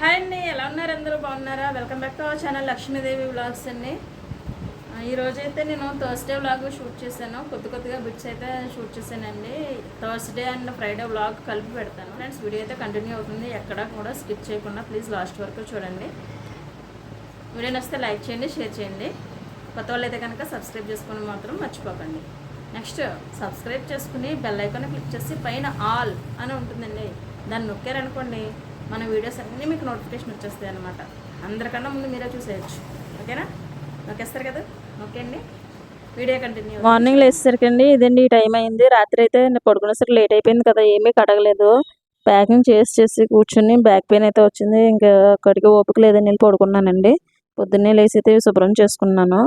Hi అండి ఎలా ఉన్నారు? అందరూ బాగున్నారా? Welcome back to our channel Lakshmidevi vlogs అండి. ఈరోజైతే నేను థర్స్డే వ్లాగ్ షూట్ చేశాను. కొద్ది కొద్దిగా బిట్స్ అయితే షూట్ చేశానండి. థర్స్డే అండ్ ఫ్రైడే వ్లాగ్ కలిపి పెడతాను. ఫ్రెండ్స్ వీడియో అయితే కంటిన్యూ అవుతుంది. ఎక్కడా కూడా స్కిప్ చేయకుండా ప్లీజ్ లాస్ట్ వరకు చూడండి. వీడియో నచ్చితే లైక్ చేయండి షేర్ చేయండి. కొత్త వాళ్ళు అయితే కనుక సబ్స్క్రైబ్ చేసుకుని మాత్రం మర్చిపోకండి. నెక్స్ట్ సబ్స్క్రైబ్ చేసుకుని బెల్ ఐకాన్ క్లిక్ చేసి పైన ఆల్ అని ఉంటుందండి. దాన్ని నొక్కారనుకోండి మన వీడియోస్ అన్నీ మీకు నోటిఫికేషన్ వచ్చేస్తాయి అనమాట అందరికన్నా ముందు మీరే చూసేయచ్చు. ఓకేనా? నొక్కేస్తారు కదా? ఓకే అండి వీడియో కంటిన్యూ మార్నింగ్ లేచేసరికి అండి ఇదండి ఈ టైం అయింది. రాత్రి అయితే నేను పడుకునేసరికి లేట్ అయిపోయింది కదా. ఏమీ కడగలేదు. ప్యాకింగ్ చేసి చేసి కూర్చుని బ్యాక్ పెయిన్ అయితే వచ్చింది. ఇంకా అక్కడికి ఓపిక లేదని వెళ్ళి పడుకున్నానండి. పొద్దున్నే లేచి అయితే శుభ్రం చేసుకున్నాను.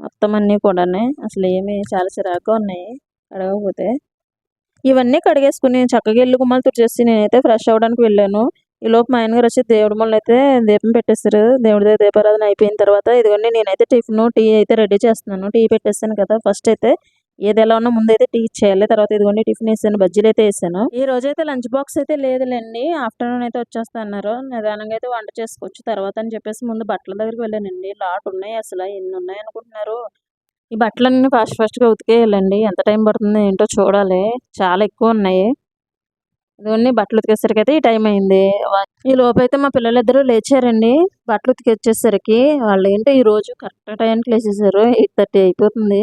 మొత్తం అన్నీ కూడానే. అసలు ఏమి చాలా చిరాకు ఉన్నాయి కడగకపోతే. ఇవన్నీ కడిగేసుకుని చక్కగా వెళ్ళి గుమ్మలు తుడిచేసి నేనైతే ఫ్రెష్ అవ్వడానికి వెళ్ళాను. ఈ లోపు మా ఆయనగారు వచ్చి దేవుడి మొన్న అయితే దీపం పెట్టేస్తారు దేవుడి దగ్గర దీపారాధన అయిపోయిన తర్వాత ఇదిగోండి నేనైతే టిఫిన్ టీ అయితే రెడీ చేస్తున్నాను. టీ పెట్టేస్తాను కదా ఫస్ట్ అయితే ఏది ఎలా ఉన్నా ముందు అయితే టీ చేయాలి. తర్వాత ఇదిగోండి టిఫిన్ వేసాను బజ్జీలు అయితే వేసాను. ఈ రోజు అయితే లంచ్ బాక్స్ అయితే లేదులేండి. ఆఫ్టర్నూన్ అయితే వచ్చేస్తా అన్నారు నిదానంగా అయితే వంట చేసుకోవచ్చు. తర్వాత అని చెప్పేసి ముందు బట్టల దగ్గరికి వెళ్ళానండి. లాట్ ఉన్నాయి అసలు ఎన్ని ఉన్నాయి అనుకుంటున్నారు? ఈ బట్టలన్నీ ఫాస్ట్ ఫాస్ట్గా ఉతికేయాలండి. ఎంత టైం పడుతుంది ఏంటో చూడాలి. చాలా ఎక్కువ ఉన్నాయి. ఇవన్నీ బట్టలు ఉతికేసరికి అయితే ఈ టైం అయింది. ఈ లోపైతే మా పిల్లలిద్దరూ లేచారండి. బట్టలు ఉతికేసేసరికి వాళ్ళు ఏంటో ఈ రోజు కరెక్ట్ టైంకి లేచేసారు. ఎయిట్ థర్టీ అయిపోతుంది.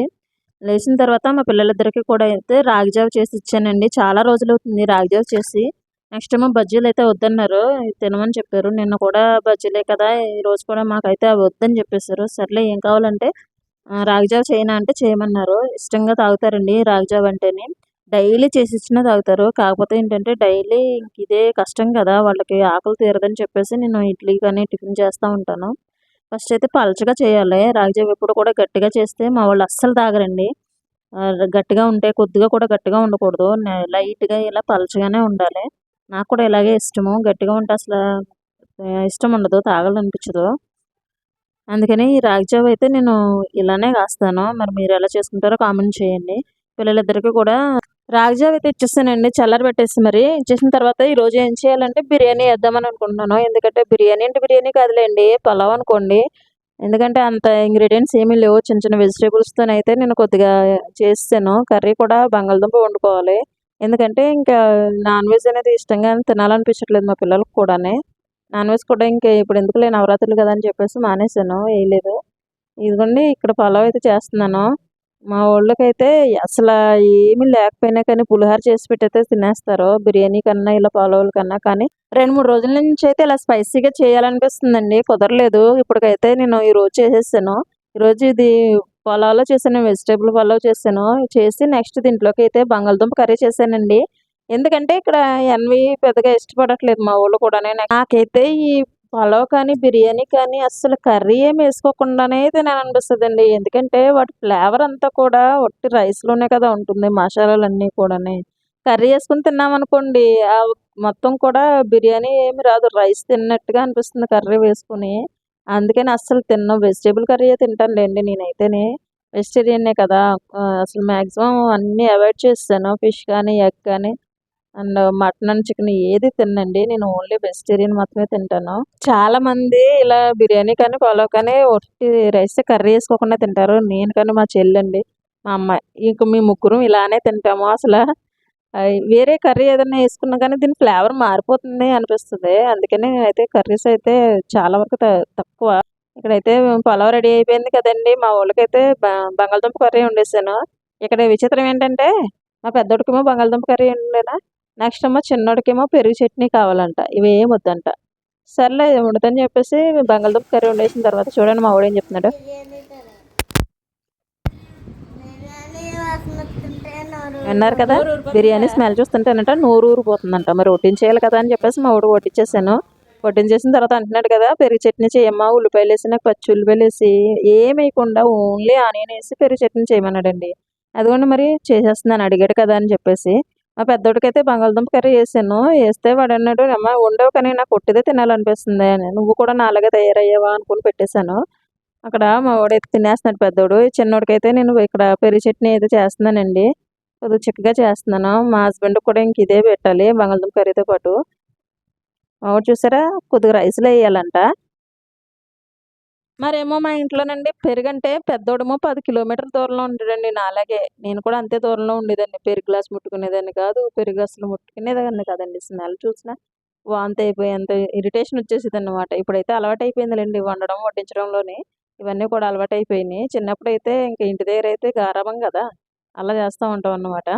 లేచిన తర్వాత మా పిల్లలిద్దరికి కూడా అయితే రాగిజావ చేసి ఇచ్చానండి. చాలా రోజులు అవుతుంది రాగిజావ చేసి. నెక్స్ట్ ఏమో బజ్జీలు అయితే వద్దన్నారు. తినమని చెప్పారు. నిన్న కూడా బజ్జీలే కదా. ఈ రోజు కూడా మాకైతే అవి వద్దని చెప్పేశారు సర్లే ఏం కావాలంటే రాగిజావ చేయనా అంటే చేయమన్నారు. ఇష్టంగా తాగుతారండి రాగిజావ అంటేనే. డైలీ చేసి ఇచ్చినా తాగుతారు. కాకపోతే ఏంటంటే డైలీ ఇదే కష్టం కదా వాళ్ళకి ఆకలి తీరదని చెప్పేసి నేను ఇడ్లీ కానీ టిఫిన్ చేస్తూ ఉంటాను. ఫస్ట్ అయితే పలచగా చేయాలి. రాగిజావ ఎప్పుడు కూడా గట్టిగా చేస్తే మా వాళ్ళు అస్సలు తాగరండి. గట్టిగా ఉంటే కొద్దిగా కూడా గట్టిగా ఉండకూడదు. లైట్గా ఇలా పలచగానే ఉండాలి. నాకు కూడా ఇలాగే ఇష్టము. గట్టిగా ఉంటే అసలు ఇష్టం ఉండదు తాగాలనిపించదు. అందుకని ఈ రాగిజావ అయితే నేను ఇలానే కాస్తాను. మరి మీరు ఎలా చేసుకుంటారో కామెంట్ చేయండి. పిల్లలిద్దరికీ కూడా రాగిజావ అయితే ఇచ్చేస్తానండి. చల్లారి పెట్టేసి మరి ఇచ్చేసిన తర్వాత ఈ రోజు ఏం చేయాలంటే బిర్యానీ వేద్దామని అనుకుంటున్నాను. ఎందుకంటే బిర్యానీ అంటే బిర్యానీ కాదులేండి పలావ్ అనుకోండి. ఎందుకంటే అంత ఇంగ్రీడియంట్స్ ఏమీ లేవు. చిన్న చిన్న వెజిటేబుల్స్తో అయితే నేను కొద్దిగా చేస్తాను. కర్రీ కూడా బంగాళదుంప వండుకోవాలి. ఎందుకంటే ఇంకా నాన్ వెజ్ అనేది ఇష్టంగా తినాలనిపించట్లేదు మా పిల్లలకు కూడానే. నాన్ వెజ్ కూడా ఇంకా ఇప్పుడు ఎందుకులే నవరాత్రులు కదా అని చెప్పేసి మానేశాను వేయలేదు. ఇదిగోండి ఇక్కడ పలావ్ అయితే చేస్తున్నాను. మా వాళ్ళకైతే అసలు ఏమీ లేకపోయినా కానీ పులిహోర చేసి పెట్టయితే తినేస్తారు. బిర్యానీ కన్నా ఇలా పలావుల కన్నా కానీ రెండు మూడు రోజుల నుంచి అయితే ఇలా స్పైసీగా చేయాలనిపిస్తుందండి కుదరలేదు. ఇప్పటికైతే నేను ఈరోజు చేసేసాను. ఈరోజు ఇది పొలాలో చేశాను వెజిటేబుల్ పలావ్ చేశాను. చేసి నెక్స్ట్ దీంట్లోకి అయితే బంగాళదుంప కర్రీ చేశానండి. ఎందుకంటే ఇక్కడ ఎన్వి పెద్దగా ఇష్టపడట్లేదు మా వాళ్ళు కూడా నాకైతే ఈ పలావ్ కానీ బిర్యానీ కానీ అస్సలు కర్రీ ఏమి వేసుకోకుండానే తినాలనిపిస్తుందండి. ఎందుకంటే వాటి ఫ్లేవర్ అంతా కూడా ఒట్టి రైస్లోనే కదా ఉంటుంది మసాలాలన్నీ కూడానే. కర్రీ వేసుకుని తిన్నామనుకోండి ఆ మొత్తం కూడా బిర్యానీ ఏమి రాదు. రైస్ తిన్నట్టుగా అనిపిస్తుంది కర్రీ వేసుకుని. అందుకని అస్సలు తిన్న. Vegetable curry తింటానులేండి నేనైతేనే. వెజిటేరియన్నే కదా. అసలు మ్యాక్సిమం అన్నీ అవాయిడ్ చేస్తాను. ఫిష్ కానీ ఎగ్ కానీ. అండ్ మటన్ అండ్ చికెన్ ఏది తినండి నేను ఓన్లీ వెజిటేరియన్ మాత్రమే తింటాను. చాలా మంది ఇలా బిర్యానీ కానీ పలావ్ కానీ ఒట్టి రైస్ కర్రీ వేసుకోకుండా తింటారు. నేను కానీ మా చెల్లండి మా అమ్మాయి ఇంక మీ ముగ్గురం ఇలానే తింటాము. అసలు వేరే కర్రీ ఏదైనా వేసుకున్నా కానీ దీని ఫ్లేవర్ మారిపోతుంది అనిపిస్తుంది. అందుకని అయితే కర్రీస్ అయితే చాలా వరకు త- తక్కువ. ఇక్కడైతే పలావ్ రెడీ అయిపోయింది కదండి. మా ఊళ్ళకైతే బంగాళదుంప కర్రీ వండేసాను. ఇక్కడ విచిత్రం ఏంటంటే మా పెద్దోడికేమో బంగాళదుంప కర్రీ ఉండేనా నెక్స్ట్ ఏమో చిన్నోడికేమో పెరుగు చట్నీ కావాలంట. ఇవి ఏం వద్దంట. సర్లే ఉండదని చెప్పేసి బంగాళదుంప కర్రీ వండేసిన తర్వాత చూడండి మా వాడు ఏం చెప్తున్నాడు. విన్నారు కదా? బిర్యానీ స్మెల్ చూస్తుంటేనంట నూరు ఊరిపోతుందంట. మరి వడ్డించేయాలి కదా అని చెప్పేసి మా వాడు వడ్డించేసాను. వడ్డించేసిన తర్వాత అంటున్నాడు కదా పెరుగు చట్నీ చేయమ్మా ఉల్లిపాయలు వేసి నాకు పచ్చి ఉల్లిపాయలు వేసి ఏం వేయకుండా ఓన్లీ ఆనియన్ వేసి పెరుగు చట్నీ చేయమన్నాడండి. అదిగోండి మరి చేసేస్తున్నాను అడిగాడు కదా అని చెప్పేసి. మా పెద్దోడికైతే బంగాళదుంప కర్రీ వేసాను వేస్తే వాడు అన్నాడు అమ్మ ఉండవు కానీ నాకు ఒట్టిదే తినాలనిపిస్తుంది. అని నువ్వు కూడా నాలుగే తయారయ్యావా? అనుకుని పెట్టేశాను. అక్కడ మా వాడైతే తినేస్తున్నాడు పెద్దోడు. చిన్నోడికైతే నేను ఇక్కడ పెరుగు చట్నీ అయితే చేస్తున్నానండి. కొద్దిగా చిక్కగా చేస్తున్నాను. మా హస్బెండ్ కూడా ఇంక ఇదే పెట్టాలి బంగాళదుంప కర్రీతో పాటు. ఒకటి చూసారా? కొద్దిగా రైస్లో వేయాలంట. మరేమో మా ఇంట్లోనండి. పెరుగంటే పెద్దోడేమో పది కిలోమీటర్ల దూరంలో ఉండేదండి నాలాగే. నేను కూడా అంతే దూరంలో ఉండేదాన్ని. పెరుగు గ్లాస్ ముట్టుకునేదాన్ని కాదు. పెరుగు అసలు ముట్టుకునేదాన్ని కాదండి. స్మెల్ చూసినా వాంతి అయిపోయేంత ఇరిటేషన్ వచ్చేసేది అనమాట ఇప్పుడైతే అలవాటు అయిపోయిందిలేండి వండడం వడ్డించడంలోనే. ఇవన్నీ కూడా అలవాటు అయిపోయినాయి చిన్నప్పుడు అయితే ఇంక ఇంటి దగ్గర అయితే గారాబం కదా. అలా చేస్తూ ఉంటాం అన్నమాట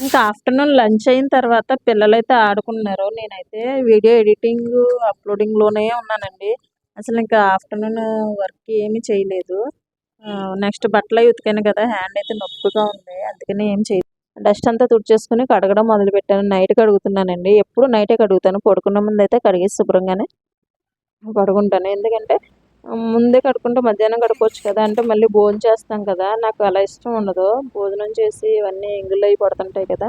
ఇంకా ఆఫ్టర్నూన్ లంచ్ అయిన తర్వాత పిల్లలైతే ఆడుకున్నారు. నేనైతే వీడియో ఎడిటింగ్ అప్లోడింగ్లోనే ఉన్నానండి. అసలు ఇంకా ఆఫ్టర్నూన్ వర్క్ ఏమీ చేయలేదు. నెక్స్ట్ బట్టలు ఉతికాను కదా హ్యాండ్ అయితే నొప్పిగా ఉంది. అందుకని ఏం చేయలేదు డస్ట్ అంతా తుడిచేసుకుని కడగడం మొదలు పెట్టాను నైట్ కడుగుతున్నానండి. ఎప్పుడు నైటే కడుగుతాను. పడుకున్న ముందు అయితే కడిగేసి శుభ్రంగానే పడుకుంటాను ఎందుకంటే ముందే కడుక్కుంటే మధ్యాహ్నం కడుక్కోవచ్చు కదా. అంటే మళ్ళీ భోజనం చేస్తాం కదా. నాకు అలా ఇష్టం ఉండదు. భోజనం చేసి ఇవన్నీ ఇంగులు అవి పడుతుంటాయి కదా.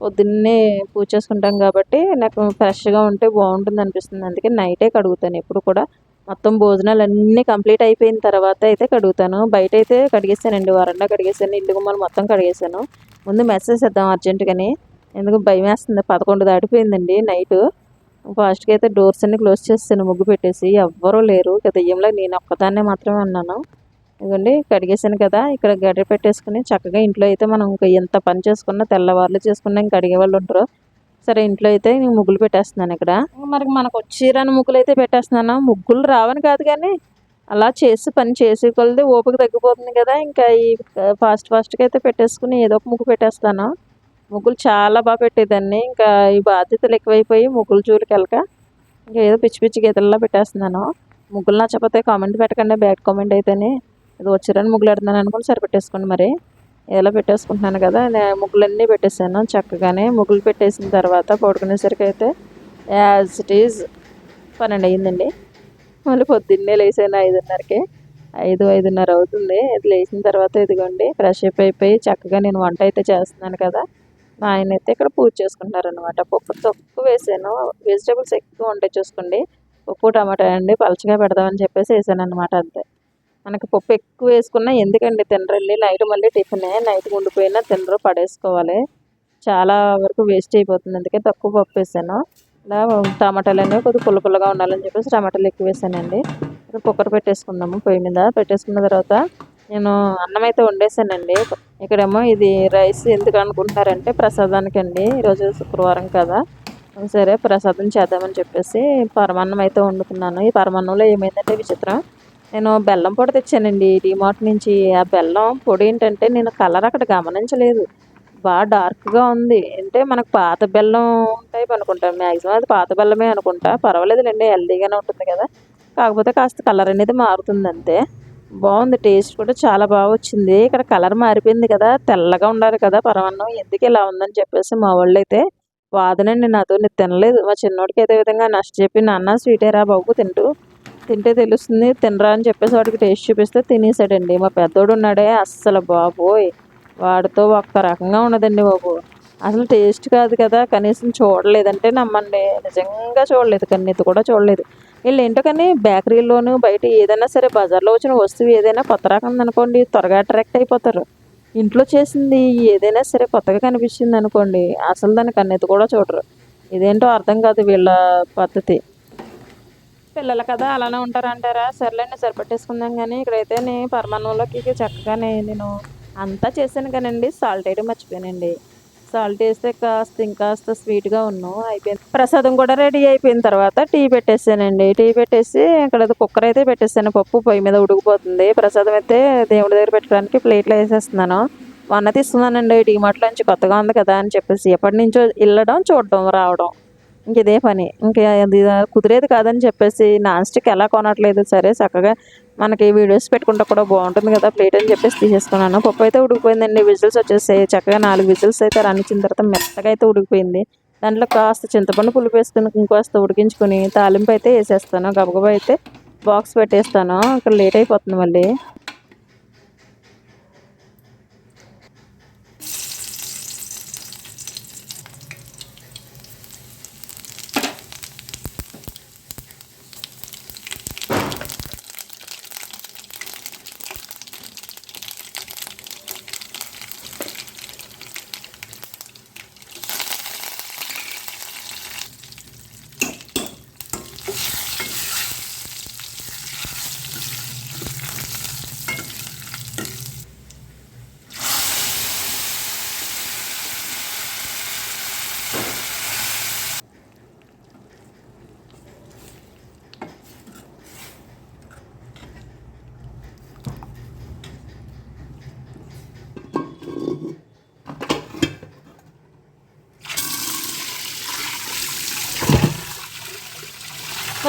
పొద్దున్నే పూజ చేసుకుంటాం కాబట్టి నాకు ఫ్రెష్గా ఉంటే బాగుంటుంది అనిపిస్తుంది. అందుకే నైటే కడుగుతాను ఎప్పుడు కూడా. మొత్తం భోజనాలు అన్నీ కంప్లీట్ అయిపోయిన తర్వాత అయితే కడుగుతాను. బయట అయితే కడిగేసానండి వరండా కడిగేసాను ఇల్లు గుమ్మలు మొత్తం కడిగేసాను ముందు మెసేజ్ ఇద్దాం అర్జెంటుగానే ఎందుకు భయం వేస్తుంది పదకొండు దాటిపోయిందండి నైట్. ఫాస్ట్గా అయితే డోర్స్ అన్ని క్లోజ్ చేస్తాను. ముగ్గు పెట్టేసి ఎవ్వరూ లేరు. ఇక దెయ్యంలో నేను ఒక్కదాన్నే మాత్రమే ఉన్నాను. ఇదిగోండి కడిగేసాను కదా. ఇక్కడ గడ్డ పెట్టేసుకుని చక్కగా ఇంట్లో అయితే మనం ఇంకా ఎంత పని చేసుకున్నా తెల్లవారులు చేసుకున్నా ఇంకా అడిగే వాళ్ళు ఉంటారు. సరే ఇంట్లో అయితే నేను ముగ్గులు పెట్టేస్తున్నాను ఇక్కడ. మరి మనకు వచ్చిరాని ముగ్గులు అయితే పెట్టేస్తున్నాను. ముగ్గులు రావని కాదు కానీ అలా చేసి పని చేసే కొలది ఓపిక తగ్గిపోతుంది కదా. ఇంకా ఈ ఫాస్ట్ ఫాస్ట్గా అయితే పెట్టేసుకుని ఏదో ఒక ముగ్గు పెట్టేస్తాను. ముగ్గులు చాలా బాగా పెట్టేదాన్ని. ఇంకా ఈ బాధ్యతలు ఎక్కువైపోయి ముగ్గులు జూలికి వెళ్ళక ఇంకా ఏదో పిచ్చి పిచ్చి గీతల్లో పెట్టేస్తున్నాను. ముగ్గులు నచ్చకపోతే కామెంట్ పెట్టకండి బ్యాడ్ కామెంట్ అయితేనే. ఇది వచ్చిరని ముగ్గులు పెడుతున్నాను అనుకుని సరిపెట్టేసుకోండి మరి. ఇలా పెట్టేసుకుంటున్నాను కదా నే- ముగ్గులన్నీ పెట్టేశాను చక్కగానే. ముగ్గులు పెట్టేసిన తర్వాత పడుకునేసరికి అయితే యాజ్ ఇట్ ఈజ్ పన్నెండు అయ్యిందండి. మళ్ళీ పొద్దున్నే లేసాను ఐదున్నరకి. ఐదు ఐదున్నర అవుతుంది. ఇది లేచిన తర్వాత ఇదిగోండి ఫ్రెష్ అప్ అయిపోయి చక్కగా నేను వంట అయితే చేస్తున్నాను కదా. మా ఆయన అయితే ఇక్కడ పూజ చేసుకుంటున్నారు అనమాట పప్పు తక్కువ వేసాను. వెజిటేబుల్స్ ఎక్కువ ఉంటాయి చూసుకోండి. పప్పు టమాటా అండి. పలచగా పెడదామని చెప్పేసి వేసాను అనమాట అంతే. మనకి పప్పు ఎక్కువ వేసుకున్నా ఎందుకండి తినరండి? నైట్ మళ్ళీ టిఫినే. నైట్ ఉండిపోయినా తినరు పడేసుకోవాలి. చాలా వరకు వేస్ట్ అయిపోతుంది. అందుకే తక్కువ పప్పు వేసాను. ఇలా టమాటాలు అనేవి కొద్దిగా పుల్ల పుల్లగా ఉండాలని చెప్పేసి టమాటాలు ఎక్కువ వేసానండి. కుక్కర్ పెట్టేసుకుందాము పొయ్యి మీద. పెట్టేసుకున్న తర్వాత నేను అన్నం అయితే వండేసానండి. ఇక్కడేమో ఇది రైస్ ఎందుకు అనుకుంటున్నారంటే ప్రసాదానికి అండి ఈరోజు శుక్రవారం కదా. సరే ప్రసాదం చేద్దామని చెప్పేసి పరమాన్నం అయితే వండుకున్నాను ఈ పరమాన్నంలో ఏమైందంటే విచిత్రం. నేను బెల్లం పొడి తెచ్చానండి. డిమార్ట్ నుంచి ఆ బెల్లం పొడి ఏంటంటే నేను కలర్ అక్కడ గమనించలేదు. బాగా డార్క్గా ఉంది. అంటే మనకు పాత బెల్లం టైప్ అనుకుంటాను మ్యాక్సిమం అది పాత బెల్లమే అనుకుంటా. పర్వాలేదులేండి హెల్దీగానే ఉంటుంది కదా. కాకపోతే కాస్త కలర్ అనేది మారుతుంది అంతే. బాగుంది. టేస్ట్ కూడా చాలా బాగా వచ్చింది. ఇక్కడ కలర్ మారిపోయింది కదా. తెల్లగా ఉండాలి కదా పరమాన్నం. ఎందుకు ఇలా ఉందని చెప్పేసి మా వాళ్ళు అయితే వాదనండి నాతో. నేను తినలేదు. మా చిన్నోడికి అయితే విధంగా నష్ట చెప్పి నాన్న స్వీటేరా బాబు తింటూ. తింటే తెలుస్తుంది. తినరా అని చెప్పేసి వాడికి టేస్ట్ చూపిస్తే తినేసాడండి. మా పెద్దోడు ఉన్నాడే. అస్సలు బాబోయ్! వాడితో ఒక్క రకంగా ఉన్నదండి బాబు. అసలు టేస్ట్ కాదు కదా. కనీసం చూడలేదంటే నమ్మండి. నిజంగా చూడలేదు. కన్నీతి కూడా చూడలేదు. వీళ్ళు ఏంటో కానీ బేకరీలోను బయట ఏదైనా సరే బజార్లో వచ్చిన వస్తువు ఏదైనా కొత్త రకం అనుకోండి త్వరగా అట్రాక్ట్ అయిపోతారు. ఇంట్లో చేసింది ఏదైనా సరే కొత్తగా కనిపించింది అనుకోండి అసలు దాని కన్నెత్తి కూడా చూడరు. ఇదేంటో అర్థం కాదు వీళ్ళ పద్ధతి. పిల్లలు కదా అలానే ఉంటారంటారా సర్లేండి సరిపెట్టేసుకుందాం కానీ ఇక్కడైతే నేను పరమాన్నంలోకి చక్కగానే నేను అంతా చేశాను కానండి సాల్ట్ వేయడం మర్చిపోయానండి. సాల్ట్ వేస్తే కాస్త ఇంకాస్త స్వీట్గా ఉన్నాం అయిపోయింది. ప్రసాదం కూడా రెడీ అయిపోయిన తర్వాత టీ పెట్టేసానండి. టీ పెట్టేసి ఇక్కడ కుక్కర్ అయితే పెట్టేసాను పప్పు పొయ్యి మీద ఉడికిపోతుంది. ప్రసాదం అయితే దేవుడి దగ్గర పెట్టడానికి ప్లేట్లో వేసేస్తున్నాను. మొన్న తీసుకున్నానండి డీమార్ట్లో నుంచి కొత్తగా ఉంది కదా అని చెప్పేసి ఎప్పటి నుంచో వెళ్ళడం చూడడం రావడం. ఇంక ఇదే పని. ఇంకా అది కుదిరేది కాదని చెప్పేసి నాన్ స్టిక్ ఎలా కొనట్లేదు. సరే చక్కగా మనకి వీడియోస్ పెట్టుకుంటే కూడా బాగుంటుంది కదా ప్లేట్ అని చెప్పేసి తీసేసుకున్నాను. పప్పు అయితే ఉడికిపోయిందండి. విజిల్స్ వచ్చేసి చక్కగా నాలుగు విజిల్స్ అయితే రానిచ్చిన తర్వాత మెత్తగా అయితే ఉడికిపోయింది. దాంట్లో కాస్త చింతపండు పులుపు వేసుకుని ఇంకోస్త ఉడికించుకుని తాలింపు అయితే వేసేస్తాను. గబగబా అయితే బాక్స్ పెట్టేస్తాను. ఇక్కడ లేట్ అయిపోతుంది మళ్ళీ.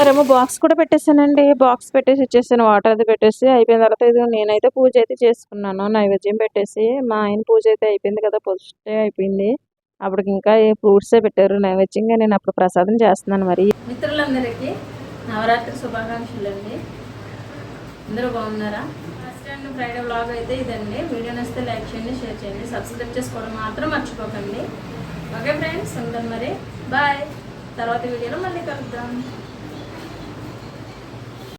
మరేమో బాక్స్ కూడా పెట్టేసానండి బాక్స్ పెట్టేసి ఇచ్చేసాను వాటర్ అది పెట్టేసి అయిపోయిన తర్వాత ఇది నేనైతే పూజ అయితే చేసుకున్నాను నైవేద్యం పెట్టేసి. మా ఆయన పూజ అయితే అయిపోయింది కదా ఫస్ట్ డే అయిపోయింది. అప్పటికి ఇంకా ఏ ఫ్రూట్సే పెట్టారు నైవేద్యంగా నేను అప్పుడు ప్రసాదం చేస్తున్నాను మరి. మిత్రులందరికీ నవరాత్రి శుభాకాంక్షలు అండి అందరూ బాగున్నారా? ఫస్ట్ అండ్ ఫ్రైడే బ్లాగ్ అయితే ఇదండి. వీడియో నచ్చితే లైక్ చేయండి షేర్ చేయండి సబ్స్క్రైబ్ చేసుకోవడం మాత్రం మర్చిపోకండి. ఓకే ఫ్రెండ్స్ ఉంటాను మరి. బాయ్. తర్వాత వీడియోలో మళ్ళీ కలుద్దాం.